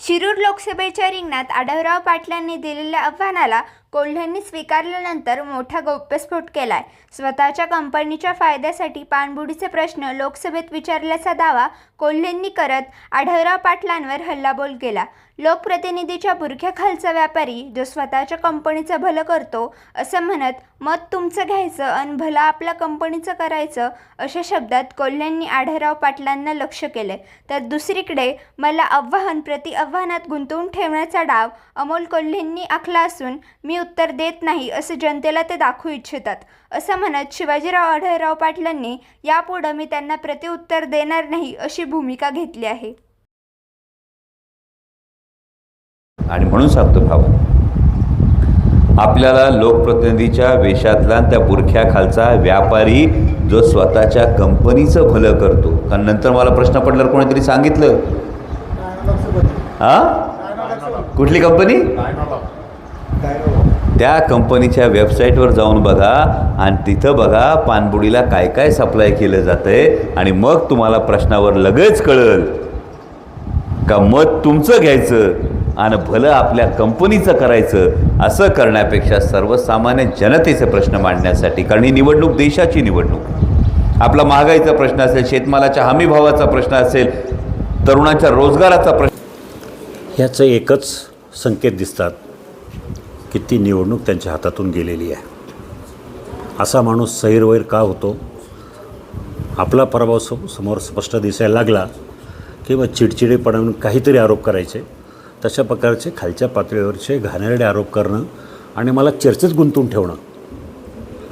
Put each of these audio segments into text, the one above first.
शिरूर लोकसभेच्या रिंगणात आढळराव पाटलांनी दिलेल्या आव्हानाला कोल्ह्यांनी स्वीकारल्यानंतर मोठा गौप्यस्फोट केलाय. स्वतःच्या कंपनीच्या फायद्यासाठी पाणबुडीचे प्रश्न लोकसभेत विचारल्याचा दावा कोल्हेंनी करत आढळराव पाटलांवर हल्लाबोल केला. लोकप्रतिनिधीच्या बुरख्याखालचा व्यापारी जो स्वतःच्या कंपनीचं भलं करतो असं म्हणत मत तुमचं घ्यायचं आणि भलं आपल्या कंपनीचं करायचं अशा शब्दात कोल्ह्यांनी आढळराव पाटलांना लक्ष केले तर दुसरीकडे मला आव्हान प्रति आव्हानात गुंतवून ठेवण्याचा डाव अमोल कोल्हेंनी आखला असून मी उत्तर देत नाही असं जनतेला ते दाखवू इच्छितात. असं म्हणत शिवाजीराव आढळराव पाटलांनी यापुढं मी त्यांना प्रतिउत्तर देणार नाही अशी भूमिका घेतली आहे. आणि म्हणून सांगतो भावा आपल्याला लोकप्रतिनिधीच्या वेशातला त्या बुरख्याखालचा व्यापारी जो स्वतःच्या कंपनीचं भलं करतो. कारण नंतर मला प्रश्न पडल्यावर कोणीतरी सांगितलं? हा कुठली कंपनी? त्या कंपनीच्या वेबसाईटवर जाऊन बघा आणि तिथं बघा पाणबुडीला काय काय सप्लाय केलं जातंय आणि मग तुम्हाला प्रश्नावर लगेच कळल का मत तुमचं घ्यायचं आणि भलं आपल्या कंपनीचं करायचं असं करण्यापेक्षा सर्वसामान्य जनतेचे प्रश्न मांडण्यासाठी कारण ही निवडणूक देशाची निवडणूक. आपला महागाईचा प्रश्न असेल शेतमालाच्या हमीभावाचा प्रश्न असेल तरुणांच्या रोजगाराचा प्रश्न ह्याचं एकच संकेत दिसतात. की ती निवडणूक त्यांच्या हातातून गेलेली आहे. असा माणूस सैरवैर का होतो? आपला पराभव सम समोर स्पष्ट दिसायला लागला किंवा चिडचिडेपणा म्हणून काहीतरी आरोप करायचे. तशा प्रकारचे खालच्या पातळीवरचे घाणेरडे आरोप करणं आणि मला चर्चेत गुंतवून ठेवणं.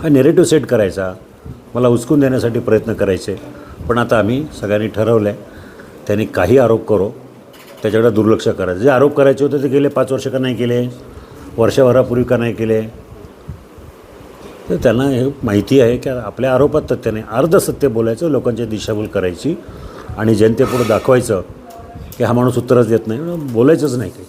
हा नेरेटिव्ह सेट करायचा. मला उचकून देण्यासाठी प्रयत्न करायचे. पण आता आम्ही सगळ्यांनी ठरवलं आहे त्यांनी काही आरोप करो त्याच्याकडे दुर्लक्ष करायचं जे आरोप करायचे होते ते गेले पाच वर्ष का नाही केले वर्षभरापूर्वी का नाही केले? तर त्यांना हे माहिती आहे की आपल्या आरोपात तथ्याने अर्धसत्य बोलायचं लोकांची दिशाभूल करायची आणि जनतेपुढं दाखवायचं की हा माणूस उत्तरच देत नाही. बोलायचंच नाही काही.